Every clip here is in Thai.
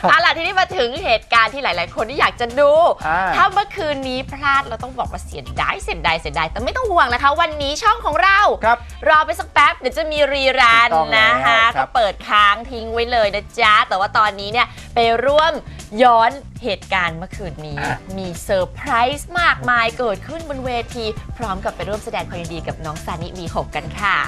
ครับเอาล่ะทีนี้มาถึงเหตุการณ์ที่หลาย ๆ คนที่อยากจะดู อ่า ถ้าเมื่อคืนนี้พลาดเราต้องบอกว่าเสียดายเสียดายเสียดายแต่ไม่ต้องห่วงนะคะ วันนี้ช่องของเรา ครับ รอไปสักแป๊บเดี๋ยวจะมีรีรันถูกต้องแล้วนะคะครัก็บเปิดค้างทิ้งไว้เลยนะจ๊ะ แต่ว่าตอนนี้เนี่ยไปร่วมย้อนเหตุการณ์เมื่อคืนนี้มีเซอร์ไพรส์มากมายเกิดขึ้นบนเวที พร้อมกับไปร่วมแสดงความยินดีกับน้องซานิวีหกกันค่ะ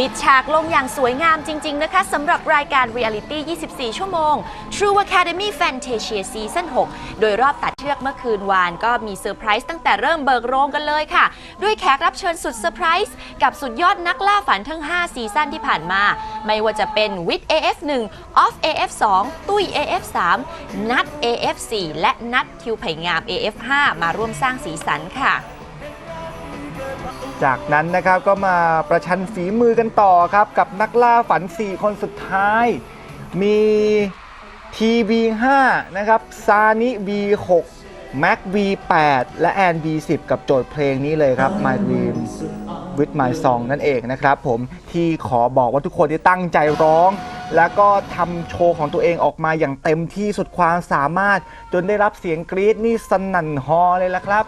ปิดฉากลงอย่างสวยงามจริง ๆ นะคะสำหรับรายการ Reality 24 ชั่วโมง True Academy Fantasia Season 6 โดยรอบตัดเชือกเมื่อคืนวานก็มีเซอร์ไพรส์ตั้งแต่เริ่มเบิกโรงกันเลยค่ะ ด้วยแขกรับเชิญสุดเซอร์ไพรส์กับสุดยอดนักล่าฝันทั้ง 5 ซีซั่นที่ผ่านมา ไม่ว่าจะเป็นวิท AF1 Off AF2 ตุ้ย AF3 นัด AF4 และนัดคิวไผ่งาม AF5 มาร่วมสร้างสีสันค่ะ จากนั้นนะครับก็มาประชันฝีมือกันต่อครับ กับนักล่าฝัน 4 คนสุดท้าย มีทีวี5นะครับซานิ V6 แม็ก V8 และแอน V10 กับโจทย์เพลงนี้เลยครับ My Dream with My Song นั่นเองนะครับผมที่ขอบอกว่าทุกคนที่ตั้งใจร้อง แล้วก็ทำโชว์ของตัวเองออกมาอย่างเต็มที่สุดความสามารถ จนได้รับเสียงกรี๊ดนี่สนั่นฮอเลยละครับ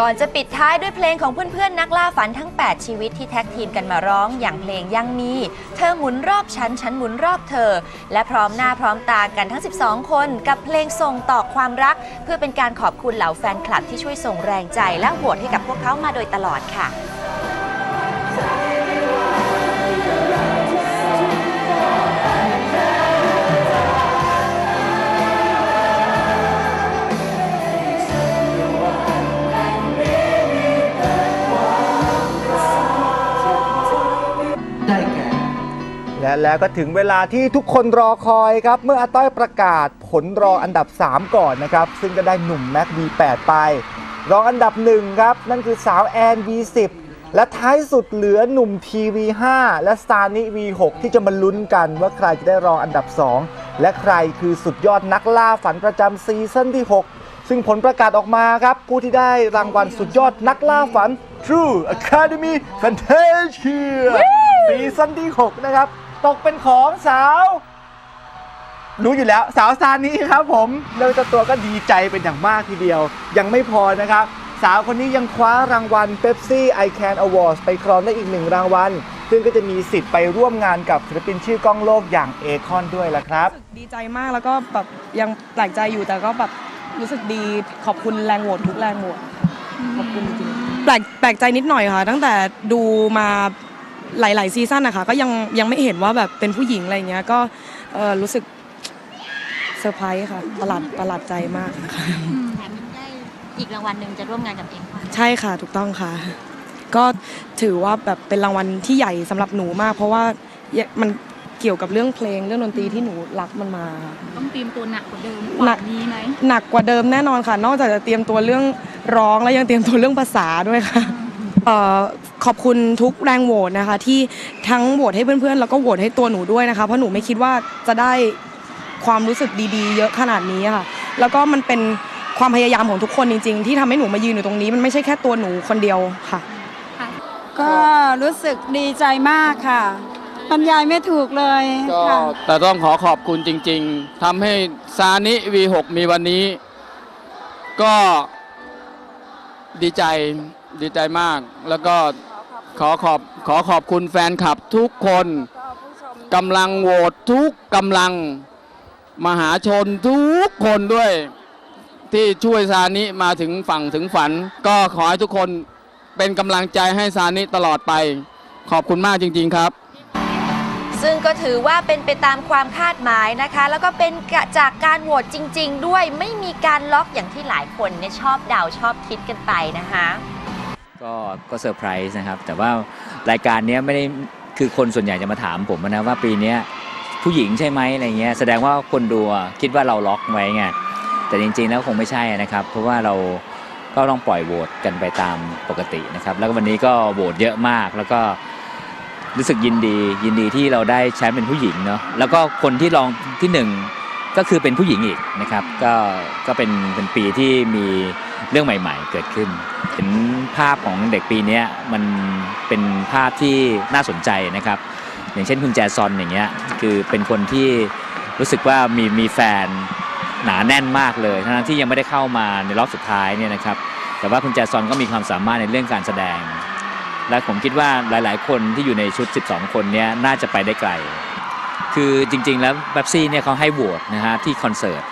ก่อนจะปิดท้ายด้วยเพลงของเพื่อนๆ นักล่าฝันทั้ง 8 ชีวิตที่แท็กทีมกันมาร้องอย่างเพลงยังมี เธอหมุนรอบฉัน ฉันหมุนรอบเธอ และพร้อมหน้าพร้อมตากันทั้ง 12 คนกับเพลงส่งต่อความรัก เพื่อเป็นการขอบคุณเหล่าแฟนคลับที่ช่วยส่งแรงใจและโหวตให้กับพวกเขามาโดยตลอดค่ะ และแล้วก็ถึงเวลาที่ทุกคนรอคอยครับ เมื่ออาต้อยประกาศผลรองอันดับ 3 ก่อนนะครับ ซึ่งก็ได้หนุ่มแม็ก V8 ไป รองอันดับ 1 ครับ นั่นคือสาวแอน V10 และท้ายสุดเหลือหนุ่มทีวี5และซานิ V6 ที่จะมาลุ้นกันว่าใครจะได้รองอันดับ 2 และใครคือสุดยอดนักล่าฝันประจำซีซั่นที่ 6 ซึ่งผลประกาศออกมาครับ ผู้ที่ได้รางวัลสุดยอดนักล่าฝัน True Academy Fantasia ซีซั่นที่ 6 นะครับ ตกเป็นของสาว รู้อยู่แล้วสาวซานี้ครับผมโดยเจ้าตัวก็ดีใจเป็นอย่างมากทีเดียว ยังไม่พอนะครับ สาวคนนี้ยังคว้ารางวัล Pepsi I Can Awards ไปครองได้อีกหนึ่งรางวัลซึ่งก็จะมีสิทธิ์ไปร่วมงานกับศิลปินชื่อกล้องโลกอย่างเอคอนด้วยละครับรู้สึกดีใจมากแล้วก็แบบยังแปลกใจอยู่แต่ก็แบบรู้สึกดีขอบคุณแรงโหวตทุกแรงโหวตขอบคุณจริงๆแปลกแปลกใจนิดหน่อยค่ะ ตั้งแต่ดูมา หลาย ๆ ซีซั่นนะคะก็ยังยังไม่เห็นว่าแบบเป็นผู้หญิงอะไรอย่างเงี้ยก็เอ่อรู้สึกเซอร์ไพรส์ค่ะประหลาดประหลาดใจมากค่ะอืมแถมยังได้อีกรางวัลหนึ่งจะร่วมงานกับเองค่ะใช่ค่ะถูกต้องค่ะ ก็ถือว่าแบบเป็นรางวัลที่ใหญ่สำหรับหนูมาก เพราะว่ามันเกี่ยวกับเรื่องเพลงเรื่องดนตรีที่หนูรักมันมา ต้องเตรียมตัวหนักกว่าเดิมหนักกว่านี้ไหมหนักกว่าเดิมแน่นอนค่ะ นอกจากจะเตรียมตัวเรื่องร้องแล้วยังเตรียมตัวเรื่องภาษาด้วยค่ะเอ่อ ขอบคุณทุกแรงโหวตนะคะ ที่ทั้งโหวตให้เพื่อนๆ แล้วก็โหวตให้ตัวหนูด้วยนะคะ เพราะหนูไม่คิดว่าจะได้ความรู้สึกดีๆ เยอะขนาดนี้ค่ะ แล้วก็มันเป็นความพยายามของทุกคนจริง ๆ ที่ทำให้หนูมายืนอยู่ตรงนี้ มันไม่ใช่แค่ตัวหนูคนเดียวค่ะ ก็รู้สึกดีใจมากค่ะบรรยายไม่ถูกเลยก็ค่ะแต่ต้องขอขอบคุณจริง ๆทำให้ซานิ V6 มีวันนี้ ก็ดีใจ ดีใจมาก แล้วก็ขอขอบขอขอบคุณแฟนคลับทุกคนกำลังโหวตทุกกำลังมหาชนทุกคนด้วย ที่ช่วยซานิมาถึงฝั่งถึงฝัน ก็ขอให้ทุกคนเป็นกำลังใจให้ซานิตลอดไป ขอบคุณมากจริง ๆครับซึ่งก็ถือว่าเป็นไปตามความคาดหมายนะคะ แล้วก็เป็นจากการโหวตจริง ๆ ด้วยไม่มีการล็อกอย่างที่หลายคนเนี่ยชอบเดาชอบคิดกันไปนะคะ ก็ก็เซอร์ไพรส์นะครับ แต่ว่ารายการนี้ไม่ได้คือคนส่วนใหญ่จะมาถามผมนะว่าปีนี้ผู้หญิงใช่ไหมอะไรเงี้ยแสดงว่าคนดูคิดว่าเราล็อกไว้ไงแต่จริงๆแล้วคงไม่ใช่นะครับ เพราะว่าเราก็ต้องปล่อยโหวตกันไปตามปกตินะครับ แล้วก็วันนี้ก็โหวตเยอะมากแล้วก็รู้สึกยินดียินดีที่เราได้แชมป์เป็นผู้หญิงเนาะแล้วก็คนที่รองที่หนึ่งก็คือเป็นผู้หญิงอีกนะครับ ก็ก็เป็นเป็นปีที่มี เรื่องใหม่ ๆ เกิดขึ้น เห็นภาพของเด็กปีนี้มันเป็นภาพที่น่าสนใจนะครับ อย่างเช่นคุณแจซอนอย่างเงี้ยคือเป็นคนที่รู้สึกว่ามีมีแฟนหนาแน่นมากเลยทั้งที่ยังไม่ได้เข้ามาในรอบสุดท้ายเนี่ยนะครับแต่ว่าคุณแจซอนก็มีความสามารถในเรื่องการแสดง และผมคิดว่าหลาย ๆ คนที่อยู่ในชุด 12 คนนี้น่าจะไปได้ไกล คือจริง ๆ แล้วเบบซี่เนี่ยเขาให้โหวตนะฮะที่คอนเสิร์ต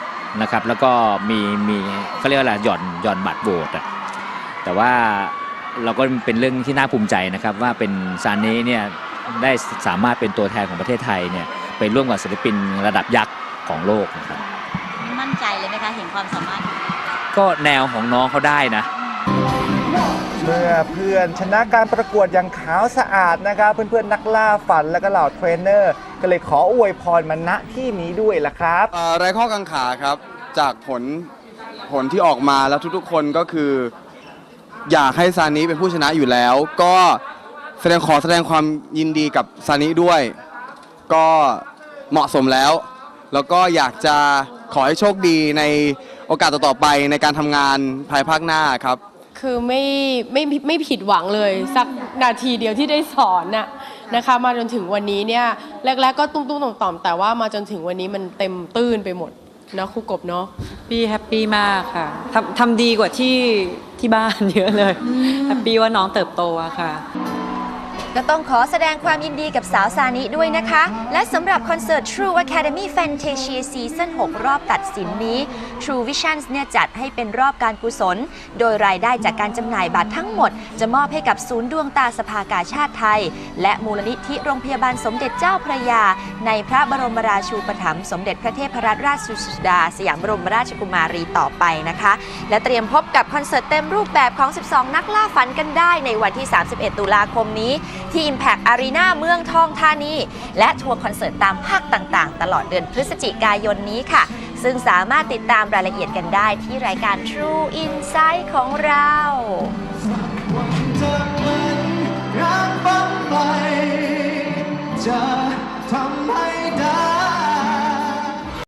นะครับ แล้วก็มีมีเขาเรียกว่าอะไรหย่อนหย่อนบัตรโหวตอะแต่ว่าเราก็เป็นเรื่องที่น่าภูมิใจนะครับว่าเป็นซานนี้เนี่ยได้สามารถเป็นตัวแทนของประเทศไทยเนี่ยไปร่วมกับศิลปินระดับยักษ์ของโลกนะครับมั่นใจเลยไหมคะเห็นความสามารถ ก็แนวของน้องเขาได้นะ เมื่อเพื่อนชนะการประกวดอย่างขาวสะอาดนะครับเพื่อนๆนักล่าฝันและก็เหล่าเทรนเนอร์ ก็เลยขออวยพรมาณที่นี้ด้วยล่ะครับเอ่อไรข้อกังขาครับ จากผลผลที่ออกมาแล้วทุกๆ คนก็คือ อยากให้ซานิเป็นผู้ชนะอยู่แล้ว ก็แสดงขอแสดงความยินดีกับซานิด้วย ก็เหมาะสมแล้ว แล้วก็อยากจะขอให้โชคดีในโอกาสต่อๆไปในการทำงานภายภาคหน้าครับ คือไม่ไม่ไม่ผิดหวังเลย สักนาทีเดียวที่ได้สอนน่ะนะคะ มาจนถึงวันนี้เนี่ยแรก ๆ ก็ตุ้มตุ้มต่อมๆแต่ว่ามาจนถึงวันนี้มันเต็มตื้นไปหมดเนาะครูกบเนาะพี่แฮปปี้มากค่ะทำทำดีกว่าที่ที่บ้านเยอะเลยแฮปปี้ว่าน้องเติบโตอะค่ะ ก็ต้องขอแสดงความยินดีกับสาวซานิด้วยนะคะ และสำหรับคอนเสิร์ต True Academy Fantasia Season 6 รอบตัดสินนี้ True Visions เนี่ยจัดให้เป็นรอบการกุศล โดยรายได้จากการจำหน่ายบัตรทั้งหมด จะมอบให้กับศูนย์ดวงตาสภากาชาติไทย และมูลนิธิโรงพยาบาลสมเด็จเจ้าพระยา ในพระบรมราชูปถัมภ์สมเด็จพระเทพรัตนราชสุดา สยามบรมราชกุมารีต่อไปนะคะ และเตรียมพบกับคอนเสิร์ตเต็มรูปแบบของ 12 นักล่าฝันกันได้ในวันที่ 31 ตุลาคมนี้ที่ Impact Arena เมืองทองธานี และทัวร์คอนเสิร์ตตามภาคต่างๆ ตลอดเดือนพฤศจิกายนนี้ค่ะ ซึ่งสามารถติดตามรายละเอียดกันได้ที่รายการ True Insight ของเราจะทำให้